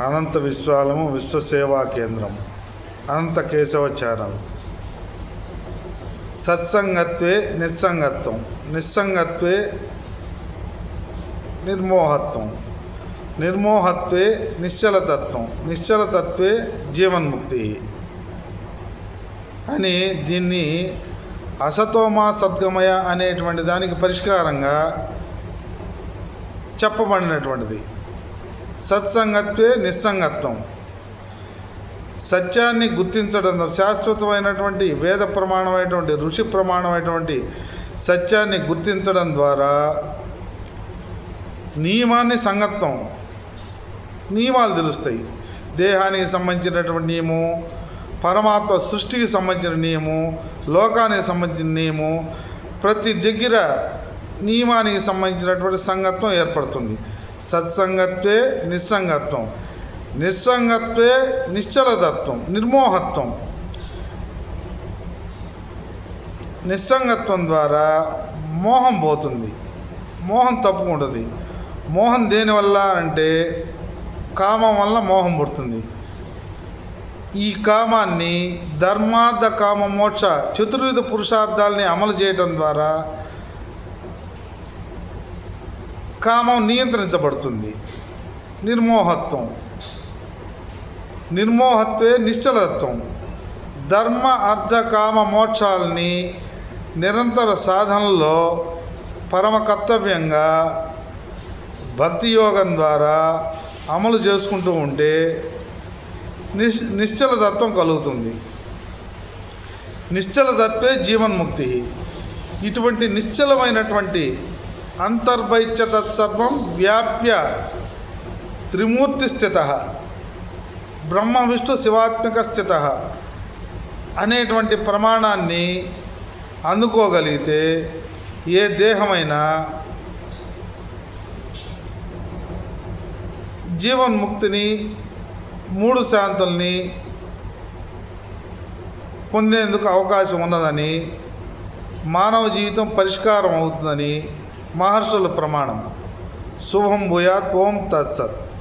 అనంత విశ్వాలము విశ్వసేవా కేంద్రం. అనంత కేశవ ఛానల్. సత్సంగత్వే నిస్సంగత్వం నిస్సంగత్వే నిర్మోహత్వం. నిర్మోహత్వే నిశ్చలతత్వం. నిశ్చలతత్వే జీవన్ముక్తి. అని దీన్ని అసతోమా సద్గమయ అనేటువంటి దానికి పరిష్కారంగా చెప్పబడినటువంటిది. సత్సంగత్వే నిస్సంగత్వం. సత్యాన్ని గుర్తించడం శాశ్వతమైనటువంటి వేద ప్రమాణమైనటువంటి ఋషి ప్రమాణమైనటువంటి సత్యాన్ని గుర్తించడం ద్వారా నియమాన్ని సంగత్వం. నియమాలు తెలుస్తాయి. దేహానికి సంబంధించినటువంటి నియమం పరమాత్మ సృష్టికి సంబంధించిన నియమం లోకానికి సంబంధించిన నియమం ప్రతి దగ్గర నియమానికి సంబంధించినటువంటి సంగత్వం ఏర్పడుతుంది. సత్సంగత్వే నిస్సంగత్వం. నిస్సంగత్వే నిశ్చలతత్వం నిర్మోహత్వం. నిస్సంగత్వం ద్వారా మోహం పోతుంది. మోహం తప్పుకుంటుంది. మోహం దేనివల్ల అంటే కామం వల్ల మోహం పుడుతుంది. ఈ కామాన్ని ధర్మార్థ కామ మోక్ష చతుర్విధ పురుషార్థాలని అమలు చేయడం ద్వారా కామం నియంత్రించబడుతుంది. నిర్మోహత్వం. నిర్మోహత్వే నిశ్చలత్వం. ధర్మ అర్థ కామ మోక్షాలని నిరంతర సాధనలో పరమ కర్తవ్యంగా భక్తి యోగం ద్వారా అమలు చేసుకుంటూ ఉంటే నిశ్ నిశ్చలతత్వం కలుగుతుంది. నిశ్చలతత్వే జీవన్ముక్తి. ఇటువంటి నిశ్చలమైనటువంటి అంతర్భైత్య తత్సర్వం వ్యాప్య త్రిమూర్తి స్థిత బ్రహ్మ విష్ణు శివాత్మిక స్థిత అనేటువంటి ప్రమాణాన్ని అందుకోగలిగితే ఏ దేహమైనా జీవన్ముక్తిని మూడు శాంతుల్ని పొందేందుకు అవకాశం ఉన్నదని మానవ జీవితం పరిష్కారం అవుతుందని మహర్షుల ప్రమాణం. శుభం భూయాత్ ఓం తత్సత్.